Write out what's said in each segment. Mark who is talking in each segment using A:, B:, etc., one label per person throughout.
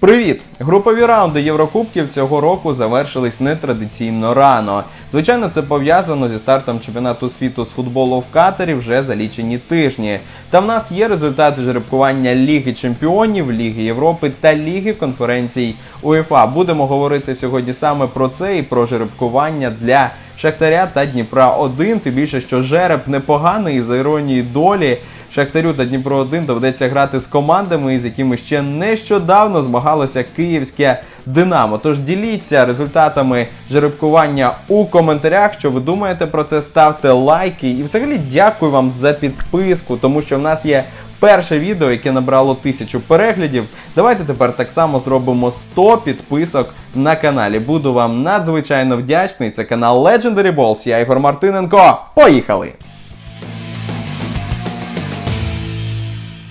A: Привіт! Групові раунди Єврокубків цього року завершились нетрадиційно рано. Звичайно, це пов'язано зі стартом чемпіонату світу з футболу в Катарі вже за лічені тижні. Та в нас є результати жеребкування Ліги Чемпіонів, Ліги Європи та Ліги конференцій УЄФА. Будемо говорити сьогодні саме про це і про жеребкування для Шахтаря та Дніпра 1 Тим більше, що жереб непоганий за іронією долі. Шахтарю та Дніпро 1 доведеться грати з командами, з якими ще нещодавно змагалося київське Динамо. Тож діліться результатами жеребкування у коментарях. Що ви думаєте про це? Ставте лайки. І взагалі дякую вам за підписку, тому що в нас є. Перше відео, яке набрало тисячу переглядів. Давайте тепер так само зробимо 100 підписок на каналі. Буду вам надзвичайно вдячний. Це канал Legendary Balls. Я Ігор Мартиненко. Поїхали!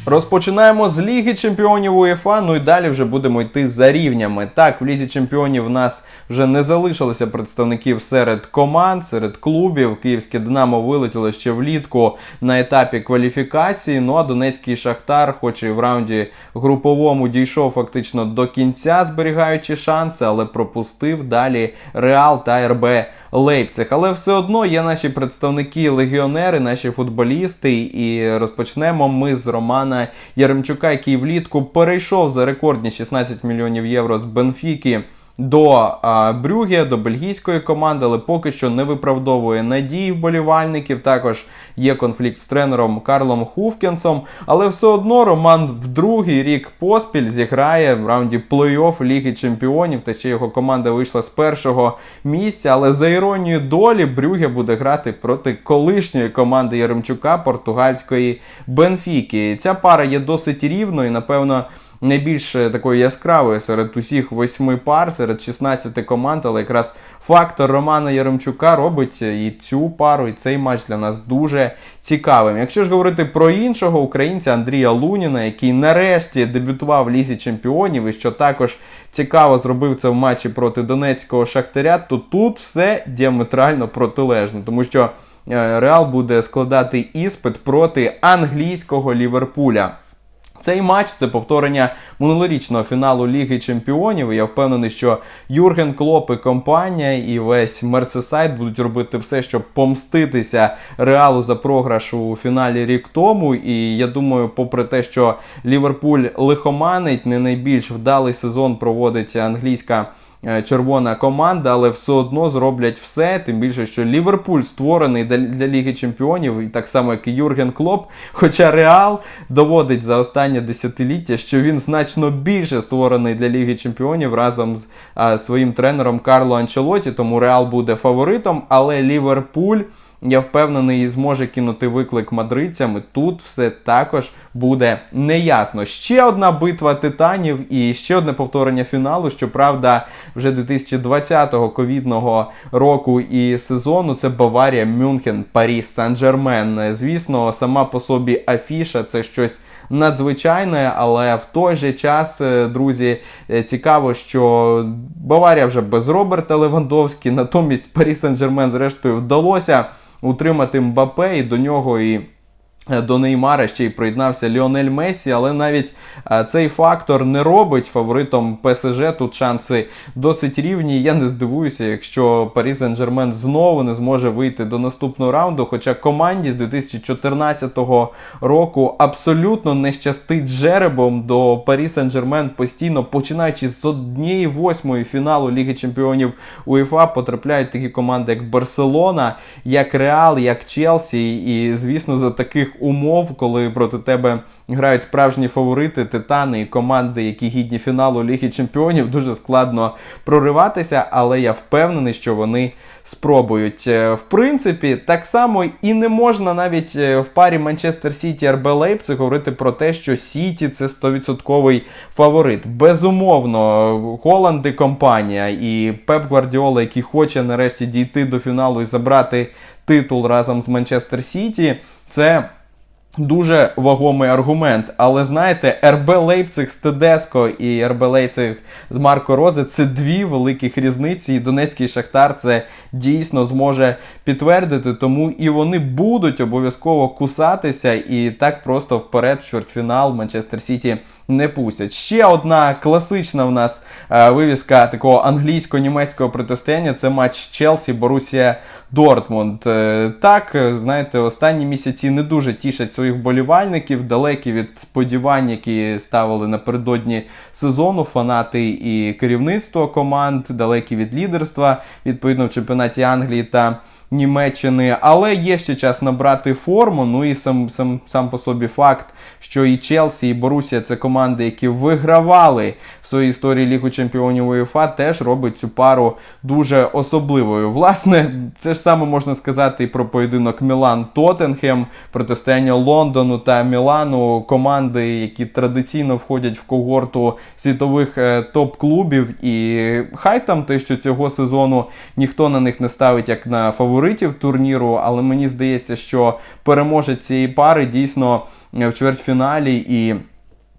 A: Розпочинаємо з Ліги Чемпіонів УЄФА, ну і далі вже будемо йти за рівнями. Так, в Лізі Чемпіонів в нас вже не залишилося представників серед команд, серед клубів. Київське Динамо вилетіло ще влітку на етапі кваліфікації. Ну а Донецький Шахтар, хоч і в раунді груповому дійшов фактично до кінця, зберігаючи шанси, але пропустив далі Реал та РБ Лейпциг. Але все одно є наші представники легіонери, наші футболісти. І розпочнемо ми з Романа Яремчука, який влітку перейшов за рекордні 16 мільйонів євро з Бенфіки. До а, Брюге, до бельгійської команди, але поки що не виправдовує надії вболівальників. Також є конфлікт з тренером Карлом Хуфкенсом. Але все одно Роман в другий рік поспіль зіграє в раунді плей-офф Ліги Чемпіонів. Та ще його команда вийшла з першого місця. Але за іронією долі Брюге буде грати проти колишньої команди Яремчука португальської Бенфіки. Ця пара є досить рівною. Напевно найбільш е, такою яскравою серед усіх восьми пар, серед 16 команд, але якраз фактор Романа Яремчука робить е, і цю пару, і цей матч для нас дуже цікавим. Якщо ж говорити про іншого українця Андрія Луніна, який нарешті дебютував в Лізі Чемпіонів, і що також цікаво зробив це в матчі проти Донецького Шахтаря, то тут все діаметрально протилежно, тому що е, Реал буде складати іспит проти англійського Ліверпуля. Цей матч це повторення минулорічного фіналу Ліги Чемпіонів. Я впевнений, що Юрген Клоп і компанія і весь Мерсесайд будуть робити все, щоб помститися реалу за програш у фіналі рік тому. І я думаю, попри те, що Ліверпуль лихоманить, не найбільш вдалий сезон проводить англійська. Е, Червона команда, але все одно зроблять все. Тим більше, що Ліверпуль створений для, Ліги Чемпіонів, і так само, як і Юрген Клоп. Хоча Реал доводить за останнє десятиліття, що він значно більше створений для Ліги Чемпіонів разом з а, своїм тренером Карло Анчелоті. Тому Реал буде фаворитом, але Ліверпуль. Я впевнений, зможе кинути виклик мадридцям. Тут все також буде неясно. Ще одна битва титанів і ще одне повторення фіналу. Щоправда, вже 2020-го ковідного року і сезону це Баварія, Мюнхен, Паріс, Сан-Жермен. Звісно, сама по собі афіша це щось надзвичайне, але в той же час, е, друзі, е, цікаво, що Баварія вже без Роберта Левандовські, натомість Паріс Сен-Жермен, зрештою, вдалося утримати Мбапе і до нього і. Е, До Неймара ще й приєднався Ліонель Месі, але навіть е, цей фактор не робить фаворитом ПСЖ. Тут шанси досить рівні. Я не здивуюся, якщо Парі Сен-Жермен знову не зможе вийти до наступного раунду. Хоча команді з 2014 року абсолютно не щастить жеребом до Парі Сен-Жермен постійно, починаючи з однієї восьмої фіналу Ліги Чемпіонів УЄФА, потрапляють такі команди, як Барселона, як Реал, як Челсі. І, звісно, за таких умов, коли проти тебе грають справжні фаворити, титани і команди, які гідні фіналу Ліги Чемпіонів, дуже складно прориватися, але я впевнений, що вони спробують. Е, В принципі, так само і не можна навіть е, в парі Манчестер Сіті РБ Лейпциг говорити про те, що Сіті це 100% фаворит. Безумовно, Холланд і компанія і Пеп Гвардіола, який хоче нарешті дійти до фіналу і забрати титул разом з Манчестер Сіті, це. Дуже вагомий аргумент, але знаєте, РБ Лейпциг з Тедеско і РБ Лейпциг з Марко Розе це дві великих різниці. І Донецький Шахтар це дійсно зможе підтвердити, тому і вони будуть обов'язково кусатися і так просто вперед в чвертьфінал Манчестер Сіті не пустять. Ще одна класична в нас е, вивіска такого англійсько-німецького протистояння це матч Челсі Борусія Дортмунд. Е, так, знаєте, останні місяці не дуже тішать своїх вболівальників, далекі від сподівань, які ставили напередодні сезону фанати і керівництво команд, далекі від лідерства, відповідно в чемпіонаті Англії та. Німеччини, але є ще час набрати форму. Ну і сам сам, сам по собі факт, що і Челсі, і Борусія це команди, які вигравали в своїй історії Лігу Чемпіонів УЄФА, теж робить цю пару дуже особливою. Власне, це ж саме можна сказати і про поєдинок Мілан Тоттенхем, протистояння Лондону та Мілану, команди, які традиційно входять в когорту світових е, топ-клубів. І хай там те, що цього сезону ніхто на них не ставить як на фаворитів турніру, але мені здається, що переможець цієї пари дійсно е, в чвертьфіналі і.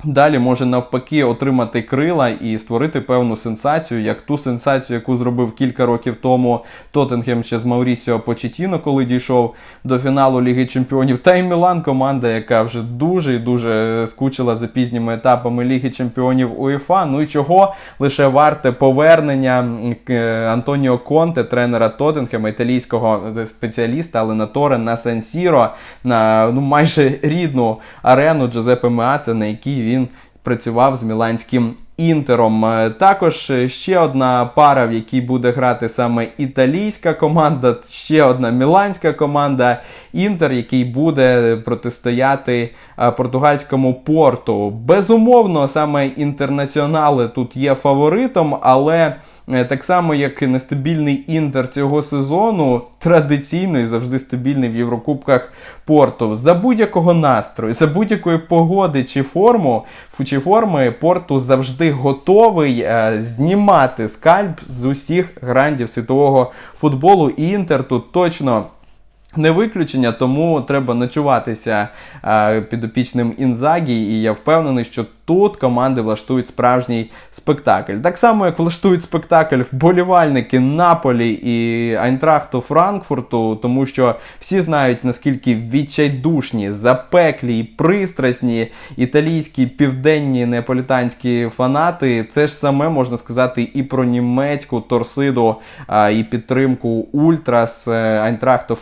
A: Далі може навпаки отримати крила і створити певну сенсацію, як ту сенсацію, яку зробив кілька років тому Тоттенхем ще з Маурісіо Почетіно, коли дійшов до фіналу Ліги Чемпіонів. Та й Мілан, команда, яка вже дуже і дуже скучила за пізніми етапами Ліги Чемпіонів УЄФА. Ну і чого лише варте повернення Антоніо Конте, тренера Тоттенхема, італійського спеціаліста, але на Торе на Сан-Сіро, на ну майже рідну арену Джозепе Меаце, на якій він працював з міланським інтером. Також ще одна пара, в якій буде грати саме італійська команда, ще одна міланська команда. Інтер, який буде протистояти португальському порту. Безумовно, саме інтернаціонали тут є фаворитом, але. Так само, як нестабільний інтер цього сезону, традиційно і завжди стабільний в Єврокубках порту. За будь-якого настрою, за будь-якої погоди чи форму, чи форми порту завжди готовий е, знімати скальп з усіх грандів світового футболу. І інтер тут точно. Не виключення, тому треба ночуватися е, підопічним Інзагі, і я впевнений, що тут команди влаштують справжній спектакль. Так само, як влаштують спектакль вболівальники Наполі і Айнтрахту Франкфурту, тому що всі знають, наскільки відчайдушні, запеклі і пристрасні італійські південні неаполітанські фанати. Це ж саме можна сказати і про німецьку торсиду, е, і підтримку Ультрас е, Айнтрахту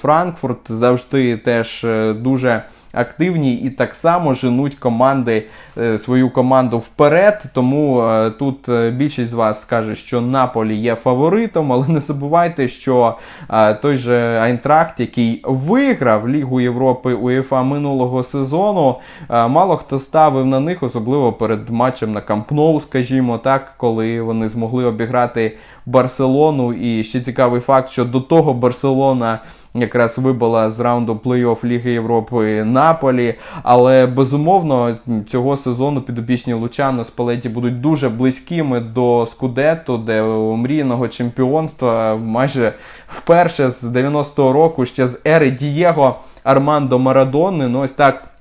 A: Франкфурт завжди теж е, дуже активні і так само женуть команди е, свою команду вперед. Тому е, тут е, більшість з вас скаже, що Наполі є фаворитом, але не забувайте, що той же Айнтрахт, який виграв Лігу Європи УЄФА минулого сезону, мало хто ставив на них, особливо перед матчем на Кампноу, скажімо так, коли вони змогли обіграти Барселону. І ще цікавий факт, що до того Барселона якраз вибила з раунду плей-офф Ліги Європи Наполі. Але безумовно цього сезону підопічні Лучано Спалеті будуть дуже близькими до Скудету, де мрійного чемпіонства майже вперше з 90-го року ще з ери Дієго Армандо Марадони. Ну ось так.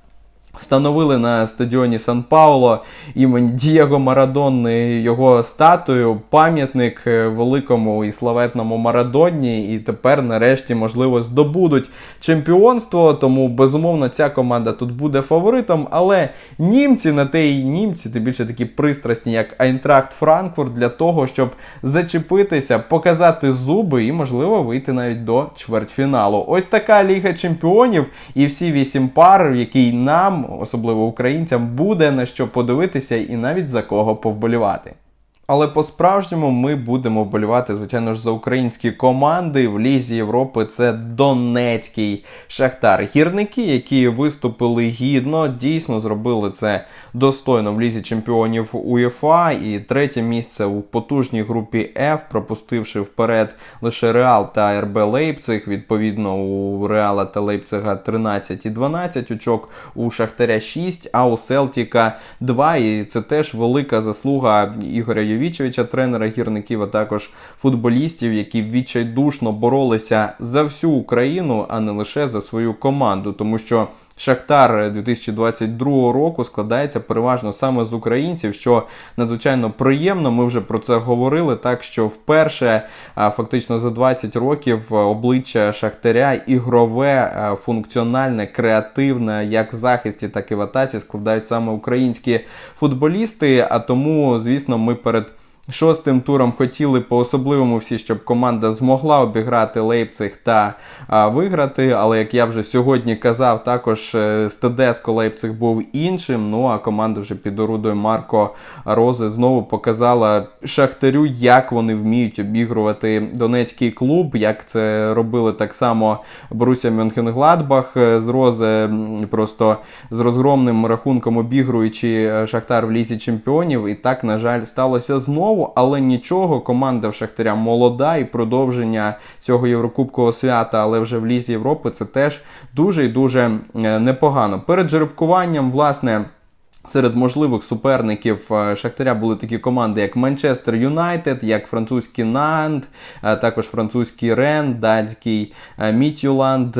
A: Встановили на стадіоні Сан Пауло імені Дієго Марадонни його статую, пам'ятник е, великому і славетному Марадонні. І тепер, нарешті, можливо, здобудуть чемпіонство. Тому, безумовно, ця команда тут буде фаворитом. Але німці на те і німці, тим більше такі пристрасні, як Айнтрахт Франкфурт, для того, щоб зачепитися, показати зуби і, можливо, вийти навіть до чвертьфіналу. Ось така Ліга Чемпіонів і всі вісім пар, в якій нам особливо українцям, буде на що подивитися і навіть за кого повболівати. Але по-справжньому ми будемо вболівати, звичайно ж, за українські команди в Лізі Європи. Це Донецький Шахтар. Гірники, які виступили гідно, дійсно зробили це достойно в лізі чемпіонів УЄФА. І третє місце у потужній групі F, пропустивши вперед лише Реал та РБ Лейпциг. Відповідно, у Реала та Лейпцига 13 і 12 очок, у Шахтаря 6, а у Селтіка 2. І це теж велика заслуга Ігоря Йовічевича, тренера гірників, а також футболістів, які відчайдушно боролися за всю Україну, а не лише за свою команду. Тому що Шахтар 2022 року складається переважно саме з українців, що надзвичайно приємно. Ми вже про це говорили. Так що вперше, фактично за 20 років, обличчя Шахтаря ігрове, функціональне, креативне, як в захисті, так і в атаці складають саме українські футболісти. А тому, звісно, ми перед. Шостим туром хотіли по-особливому всі, щоб команда змогла обіграти Лейпциг та а, виграти. Але як я вже сьогодні казав, також е, з Тедеско Лейпциг був іншим. Ну а команда вже під орудою Марко Рози знову показала Шахтарю, як вони вміють обігрувати Донецький клуб, як це робили так само Боруся Мюнхенгладбах е, з Рози, м, просто з розгромним рахунком обігруючи е, Шахтар в лісі чемпіонів. І так, на жаль, сталося знову але нічого. Команда в Шахтаря молода і продовження цього Єврокубкового свята, але вже в Лізі Європи це теж дуже і дуже е, непогано. Перед жеребкуванням, власне. Серед можливих суперників е, Шахтаря були такі команди, як Манчестер Юнайтед, як французький Нант, е, також французький Рен, датський е, Мітюланд,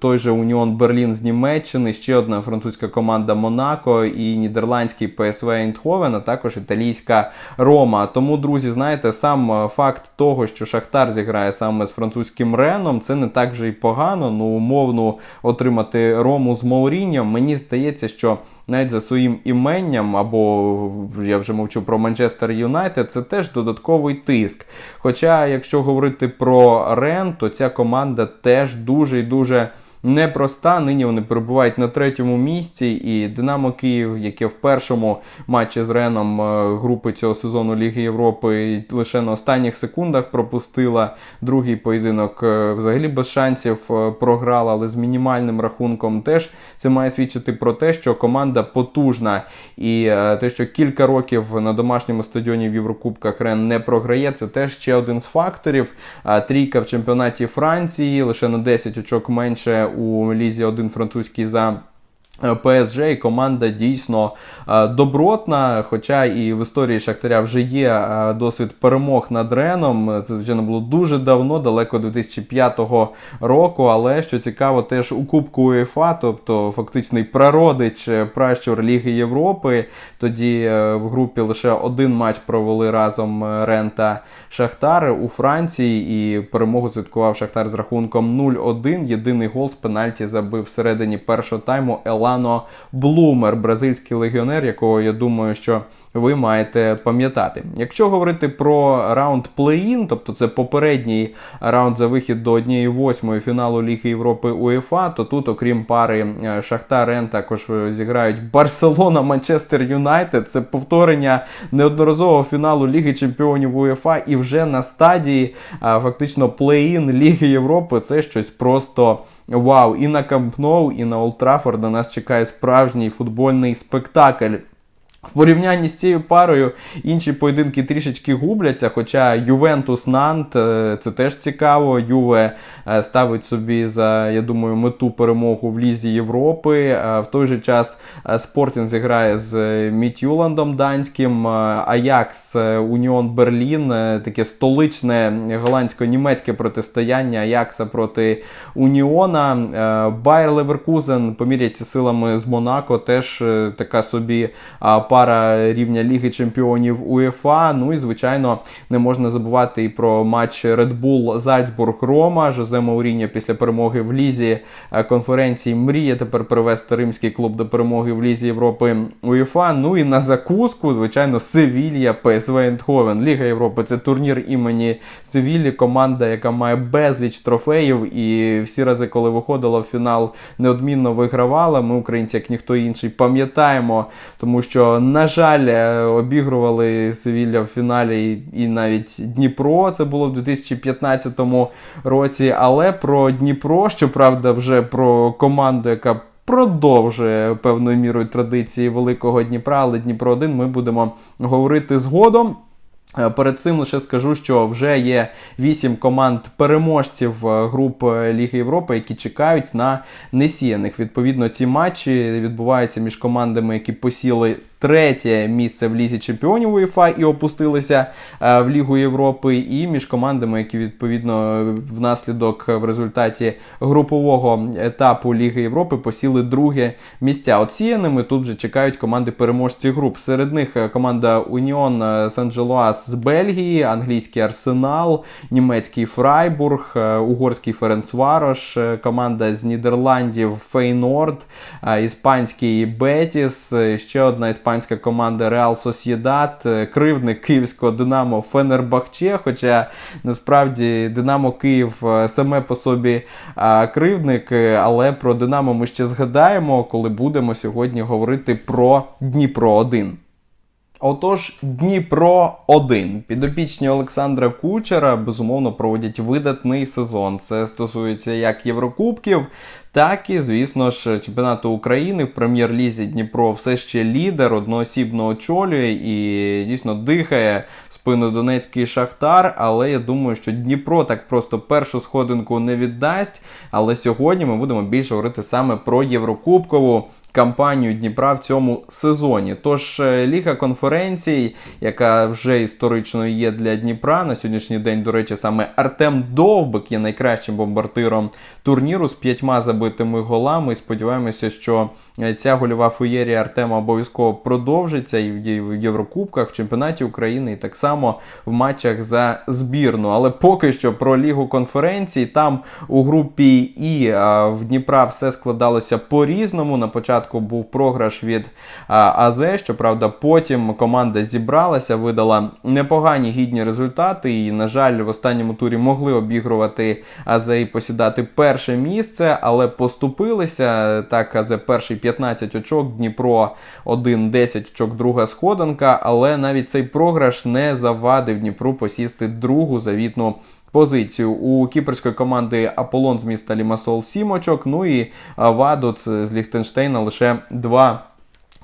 A: той же Уніон Берлін з Німеччини, ще одна французька команда Монако і нідерландський ПСВ Ейндховен, а також італійська Рома. Тому, друзі, знаєте, сам факт того, що Шахтар зіграє саме з французьким Реном, це не так вже й погано. Ну, умовно отримати Рому з Мауріньом. Мені здається, що навіть за своїм іменням, або я вже мовчу про Манчестер Юнайтед, це теж додатковий тиск. Хоча, якщо говорити про Рен, то ця команда теж дуже і дуже. Непроста, нині вони перебувають на третьому місці, і Динамо Київ, яке в першому матчі з Реном е, групи цього сезону Ліги Європи лише на останніх секундах пропустила. Другий поєдинок е, взагалі без шансів е, програла, але з мінімальним рахунком теж це має свідчити про те, що команда потужна. І те, що кілька років на домашньому стадіоні в Єврокубках Рен не програє, це теж ще один з факторів. Трійка в чемпіонаті Франції лише на 10 очок менше у лізі 1 французький за. Е, ПСЖ і команда дійсно е, добротна, хоча і в історії Шахтаря вже є е, досвід перемог над Реном. Це звичайно було дуже давно, далеко 2005 року. Але що цікаво, теж у Кубку УЄФА, тобто фактичний прародич пращур Ліги Європи. Тоді в групі лише один матч провели разом Рен та Шахтар у Франції, і перемогу святкував Шахтар з рахунком 0-1. Єдиний гол з пенальті забив всередині першого тайму Елано Блумер, бразильський легіонер, якого я думаю, що ви маєте пам'ятати. Якщо говорити про раунд плей-ін, тобто це попередній раунд за вихід до 1-8 фіналу Ліги Європи УЄФА, то тут, окрім пари е, Шахтар Рен, також е, зіграють Барселона Манчестер Юнайтед. Це повторення неодноразового фіналу Ліги Чемпіонів УЄФА, і вже на стадії фактично плей-ін Ліги Європи це щось просто вау. І на Камп Ноу, і на Олд Траффорд на нас чекає справжній футбольний спектакль. В порівнянні з цією парою інші поєдинки трішечки губляться, хоча Ювентус Нант е, це теж цікаво. Юве е, ставить собі за, я думаю, мету перемогу в Лізі Європи. Е, В той же час Спортінг зіграє з Мітюландом данським, Аякс Уніон Берлін, таке столичне голландсько-німецьке протистояння Аякса проти Уніона. Байер Леверкузен поміряться силами з Монако, теж така собі а, пара рівня Ліги Чемпіонів УЄФА. Ну і звичайно не можна забувати і про матч Red Bull Зальцбург Рома. Жозе Мауріньо після перемоги в лізі е, конференції мріє тепер привести римський клуб до перемоги в лізі Європи УЄФА. Ну і на закуску, звичайно, Севілья, ПСВ Ейндховен. Ліга Європи це турнір імені Севілі, команда, яка має безліч трофеїв, і всі рази, коли виходила в фінал, неодмінно вигравала. Ми, українці, як ніхто інший, пам'ятаємо, тому що, на жаль, е, обігрували Севілля в фіналі і навіть Дніпро. Це було в 2015 році. Але про Дніпро, щоправда, вже про команду, яка продовжує певною мірою традиції Великого Дніпра, але Дніпро 1 ми будемо говорити згодом. Е, Перед цим лише скажу, що вже є вісім команд переможців е, груп Ліги Європи, які чекають на несіяних. Відповідно, ці матчі відбуваються між командами, які посіли третє місце в лізі чемпіонів УЄФА і опустилися е, в Лігу Європи, і між командами, які відповідно внаслідок в результаті групового етапу Ліги Європи посіли друге місця. Оціяними тут вже чекають команди переможці груп. Серед них е, команда Уніон Сан-Джелоас з Бельгії, англійський Арсенал, німецький Фрайбург, е, угорський Ференцварош, е, команда з Нідерландів Фейнорд, е, іспанський Бетіс, е, ще одна іспанська команда Реал Сосєдат, е, кривник київського Динамо Фенербахче. Хоча насправді Динамо Київ е, саме по собі кривдник, кривник, е, але про Динамо ми ще згадаємо, коли будемо сьогодні говорити про Дніпро 1. Отож, Дніпро 1 Підопічні Олександра Кучера безумовно проводять видатний сезон. Це стосується як Єврокубків, так і, звісно ж, чемпіонату України в прем'єр-лізі Дніпро все ще лідер, одноосібно очолює і дійсно дихає спину Донецький Шахтар. Але я думаю, що Дніпро так просто першу сходинку не віддасть. Але сьогодні ми будемо більше говорити саме про Єврокубкову кампанію Дніпра в цьому сезоні. Тож е, Ліга конференцій, яка вже історично є для Дніпра на сьогоднішній день, до речі, саме Артем Довбик є найкращим бомбардиром турніру з п'ятьма забитими голами. І сподіваємося, що е, ця гольова феєрія Артема обов'язково продовжиться і в Єврокубках, в чемпіонаті України, і так само в матчах за збірну. Але поки що про Лігу конференцій там у групі І в Дніпра все складалося по-різному. На початку був програш від АЗ. Щоправда, потім команда зібралася, видала непогані гідні результати. І, на жаль, в останньому турі могли обігрувати АЗ і посідати перше місце, але поступилися. Так, АЗ перший 15 очок, Дніпро 1 10 очок, друга сходинка. Але навіть цей програш не завадив Дніпру посісти другу завітну позицію. У кіперської команди Аполлон з міста Лімасол 7 очок, ну і Вадоц з Ліхтенштейна лише 2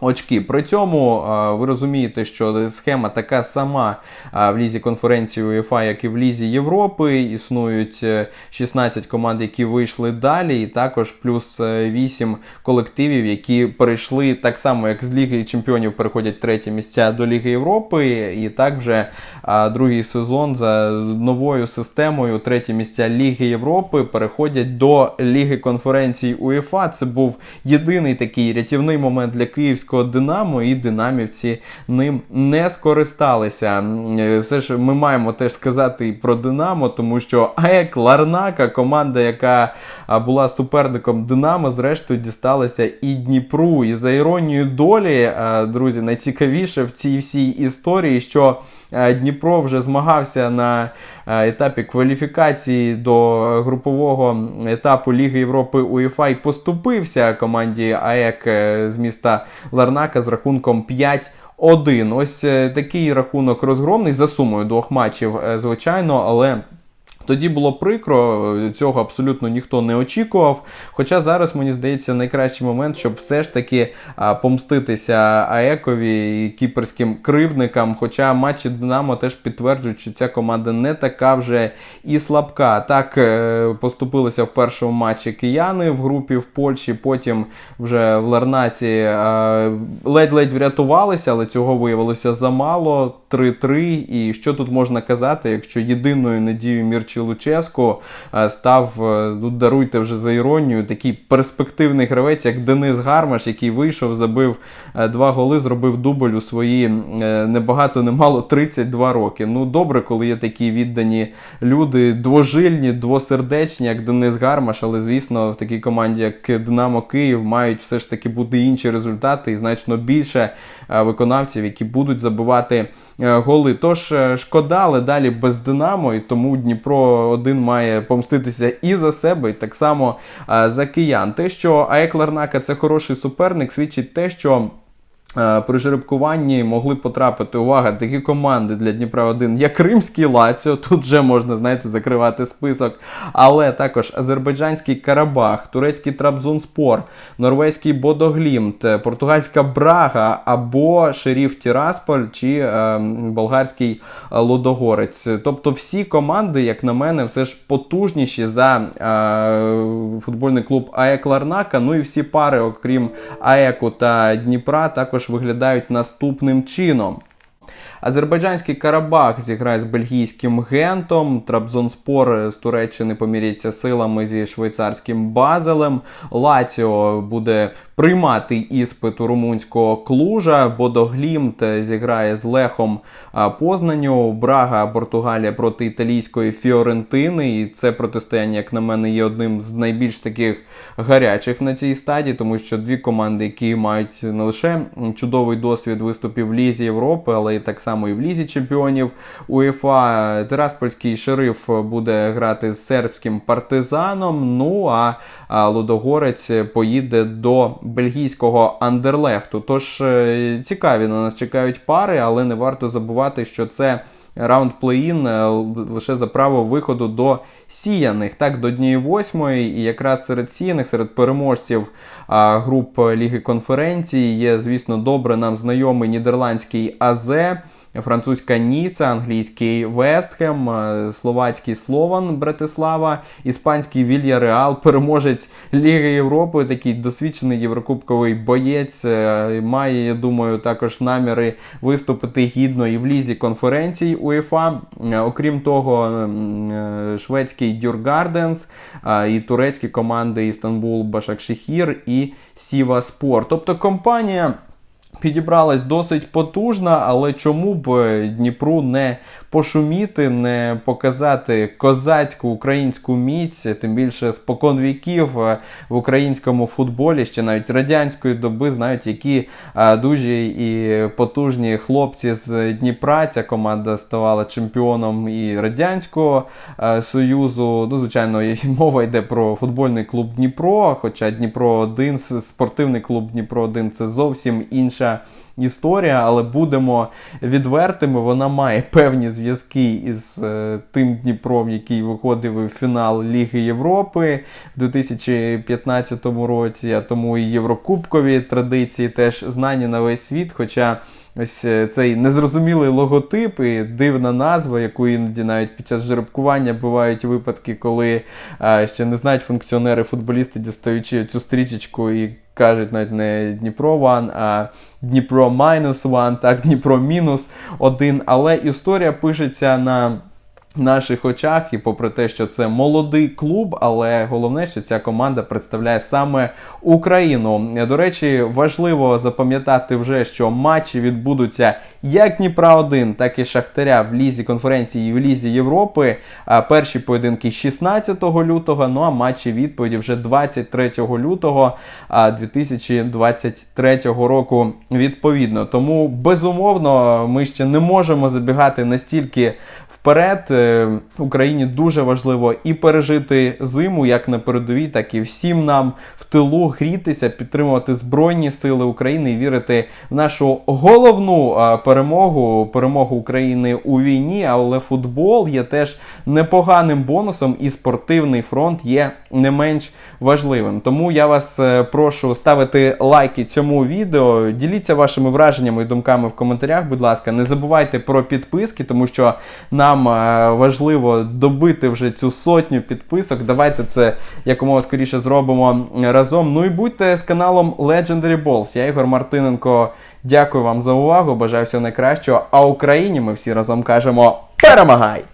A: очки. При цьому ви розумієте, що схема така сама в лізі конференції УЄФА, як і в лізі Європи. Існують е, 16 команд, які вийшли далі, і також плюс е, 8 колективів, які перейшли так само, як з Ліги Чемпіонів переходять треті місця до Ліги Європи. І так вже другий сезон за новою системою треті місця Ліги Європи переходять до Ліги конференцій УЄФА. Це був єдиний такий рятівний момент для київського Динамо, і динамівці ним не скористалися. Е, Все ж ми маємо теж сказати і про Динамо, тому що АЕК Ларнака, команда, яка була суперником Динамо, зрештою дісталася і Дніпру. І за іронією долі, друзі, найцікавіше в цій всій історії, що Дніпро вже змагався на етапі кваліфікації до групового етапу Ліги Європи УЄФА і поступився команді АЕК е, з міста Ларнака з рахунком 5 1. Ось е, такий рахунок розгромний за сумою двох матчів, е, звичайно, але. Тоді було прикро, цього абсолютно ніхто не очікував. Хоча зараз, мені здається, найкращий момент, щоб все ж таки помститися АЕКові і кіперським кривдникам. Хоча матчі Динамо теж підтверджують, що ця команда не така вже і слабка. Так е, поступилися в першому матчі кияни в групі в Польщі, потім вже в Ларнаці ледь-ледь врятувалися, але цього виявилося замало. 3-3. І що тут можна казати, якщо єдиною надією Мірчі Луческо е, став, е, ну даруйте вже за іронію, такий перспективний гравець, як Денис Гармаш, який вийшов, забив е, два голи, зробив дубль у свої небагато немало 32 роки. Ну добре, коли є такі віддані люди, двожильні, двосердечні, як Денис Гармаш, але звісно, в такій команді, як Динамо Київ, мають все ж таки бути інші результати і значно більше виконавців, які будуть забивати голи. Тож шкода, але далі без Динамо, і тому Дніпро один має помститися і за себе, і так само е, за киян. Те, що АЕК Ларнака це хороший суперник, свідчить те, що. Е, При жеребкуванні могли потрапити увага такі команди для Дніпра 1 як Кримський Лаціо. Тут вже можна знаєте закривати список. Але також азербайджанський Карабах, турецький Трабзонспор, норвезький Бодоглімт, е, португальська Брага або Шеріф Тірасполь чи е, болгарський Лодогорець. Тобто всі команди, як на мене, все ж потужніші за е, футбольний клуб АЕК Ларнака. Ну і всі пари, окрім АЕКу та Дніпра, також також виглядають наступним чином. Азербайджанський Карабах зіграє з бельгійським гентом. Трабзонспор з Туреччини поміряється силами зі швейцарським базелем. Лаціо буде приймати іспит у румунського клужа. Бодоглімт зіграє з Лехом а, Познаню. Брага Португалія проти італійської Фіорентини. І це протистояння, як на мене, є одним з найбільш таких гарячих на цій стадії, тому що дві команди, які мають не лише чудовий досвід виступів в Лізі Європи, але і так само і в Лізі чемпіонів УЄФА. Тераспольський шериф буде грати з сербським партизаном. Ну а Лудогорець поїде до бельгійського Андерлехту. Тож е, цікаві на нас чекають пари, але не варто забувати, що це. Раунд плей-ін е, лише за право виходу до сіяних, так, до однієї восьмої. І якраз серед сіяних, серед переможців а, груп Ліги конференції є, звісно, добре нам знайомий нідерландський АЗ. Французька Ніца, англійський Вестхем, словацький Слован Братислава, іспанський Вілья Реал, переможець Ліги Європи, такий досвідчений єврокубковий боєць. е, Має, я думаю, також наміри виступити гідно і в лізі конференцій УЄФА. Е, Окрім того, е, шведський Дюргарденс і турецькі команди Істанбул Башакшехір і Сіва Спорт. Тобто компанія. Підібралась досить потужна, але чому б е, Дніпру не пошуміти, не показати козацьку українську міць, тим більше спокон віків е, в українському футболі, ще навіть радянської доби, знають, які е, дужі і потужні хлопці з Дніпра. Ця команда ставала чемпіоном і Радянського е, Союзу. Ну, звичайно, мова йде про футбольний клуб Дніпро, хоча Дніпро 1 спортивний клуб Дніпро 1 це зовсім інша історія, але будемо відвертими. Вона має певні зв'язки із е, тим Дніпром, який виходив у фінал Ліги Європи в 2015 році, а тому і Єврокубкові традиції теж знані на весь світ. Хоча ось е, цей незрозумілий логотип і дивна назва, яку іноді навіть під час жеребкування бувають випадки, коли а, ще не знають функціонери, футболісти, дістаючи цю стрічечку і кажуть навіть не Дніпро One, а Дніпро Мінус One, так, Дніпро мінус один. Але історія пишеться на наших очах, і попри те, що це молодий клуб, але головне, що ця команда представляє саме Україну. До речі, важливо запам'ятати вже, що матчі відбудуться як Дніпра 1, так і Шахтаря в лізі конференції і в лізі Європи. А Перші поєдинки 16 лютого, ну а матчі відповіді вже 23 лютого а, 2023 року. Відповідно, тому безумовно ми ще не можемо забігати настільки вперед. Україні дуже важливо і пережити зиму, як на передовій, так і всім нам в тилу грітися, підтримувати Збройні Сили України і вірити в нашу головну перемогу, перемогу України у війні. Але футбол є теж непоганим бонусом, і спортивний фронт є не менш важливим. Тому я вас е, прошу ставити лайки цьому відео. Діліться вашими враженнями і думками в коментарях. Будь ласка, не забувайте про підписки, тому що нам е, важливо добити вже цю сотню підписок. Давайте це якомога скоріше зробимо разом. Ну і будьте з каналом Legendary Balls. Я Ігор Мартиненко. Дякую вам за увагу. Бажаю всього найкращого. А Україні ми всі разом кажемо перемагай!